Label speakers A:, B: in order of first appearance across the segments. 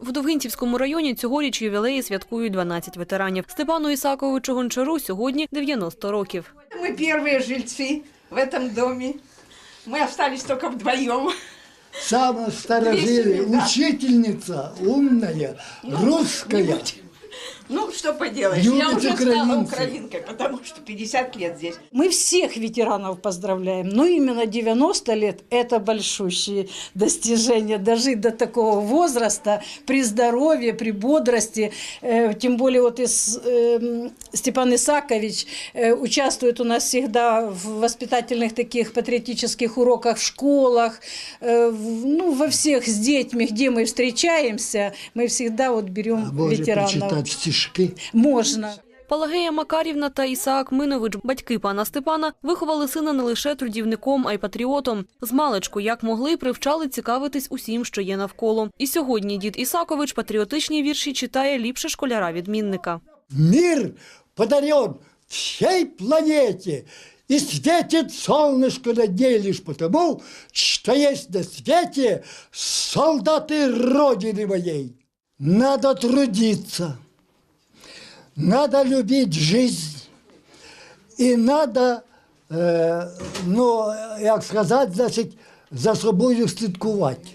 A: В Довгинцівському районі цьогоріч ювілеї святкують 12 ветеранів. Степану Ісаковичу Гончару сьогодні 90 років.
B: Мы первые жильцы в этом доме. Мы остались только вдвоем.
C: Самая старожили,
B: Двести, да.
C: учительница, умная, русская.
B: Ну, что поделаешь,
C: Любите
B: я уже стала
C: украинцев.
B: украинкой, потому что 50 лет здесь.
D: Мы всех ветеранов поздравляем, но именно 90 лет – это большущие достижения. Дожить до такого возраста при здоровье, при бодрости. Э, Тем более вот из, эм, Степан Исакович э, участвует у нас всегда в воспитательных таких патриотических уроках в школах, э, в- ну, во всех с детьми, где мы встречаемся, мы всегда вот берем
C: Може
D: ветеранов.
C: почитати стишки.
D: Можно.
A: Палагея Макарівна та Ісаак Минович, батьки пана Степана, виховали сина не лише трудівником, а й патріотом. З маличку, як могли, привчали цікавитись усім, що є навколо. І сьогодні дід Ісакович патріотичні вірші читає ліпше школяра-відмінника.
C: Мир подарен всей планете, и светит солнышко над ней лишь потому, что есть на свете солдаты Родины моей. Надо трудиться, надо любить жизнь, и надо, э, ну, як сказати, значить, за собою слідкувати.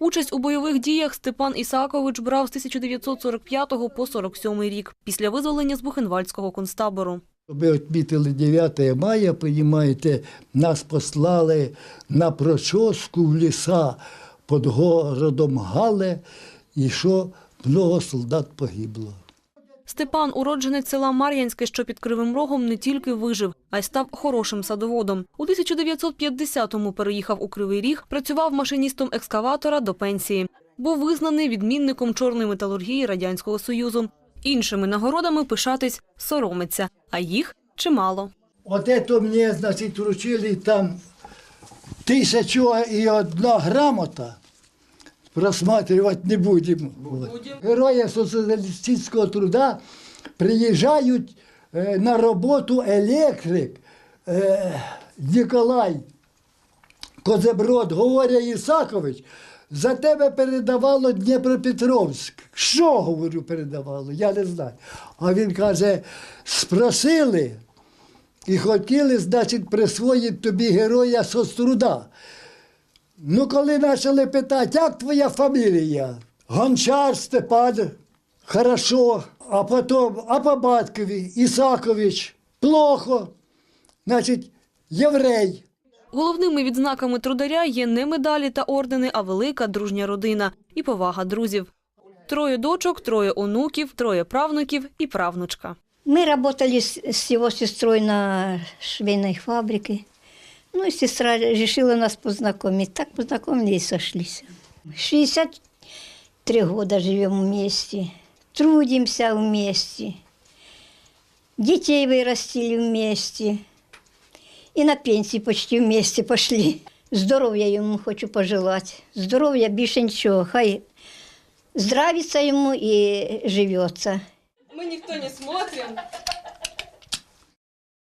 A: Участь у бойових діях Степан Ісакович брав з 1945 по 47 рік, після визволення з Бухенвальдського концтабору.
C: Ви відмітили 9 мая, розумієте, нас послали на прочоску в ліса під городом Гале, і що много солдат погибло.
A: Степан, уродженець села Мар'янське, що під Кривим Рогом, не тільки вижив, а й став хорошим садоводом. У 1950-му переїхав у Кривий Ріг, працював машиністом екскаватора до пенсії. Був визнаний відмінником чорної металургії Радянського Союзу. Іншими нагородами пишатись соромиться, а їх чимало.
C: От мені, значить, вручили там тисячу і одна грамота. Просматривати не будемо. Будем. Герої соціалістичного труда приїжджають е, на роботу електрик е, Ніколай Козеброд, говоря Ісакович, за тебе передавало Дніпропетровськ. Що, говорю, передавало? Я не знаю. А він каже, спросили і хотіли, значить, присвоїти тобі героя соцтруда. Ну, коли почали питати, як твоя фамілія? Гончар Степан, хорошо. А потім, а по батькові Ісакович, плохо. Значить, єврей.
A: Головними відзнаками трударя є не медалі та ордени, а велика дружня родина і повага друзів. Троє дочок, троє онуків, троє правнуків і правнучка.
E: Мы работали с, с его сестрой на швейной фабрике. Ну и сестра решила нас познакомить. Так познакомились и сошлись. 63 года живем вместе, трудимся вместе, детей вырастили вместе. И на пенсии почти вместе пошли. Здоров'я йому хочу пожелать. Здоров'я більше нічого. Хай здравиться йому і живеться.
A: Ми ніхто не смотрим.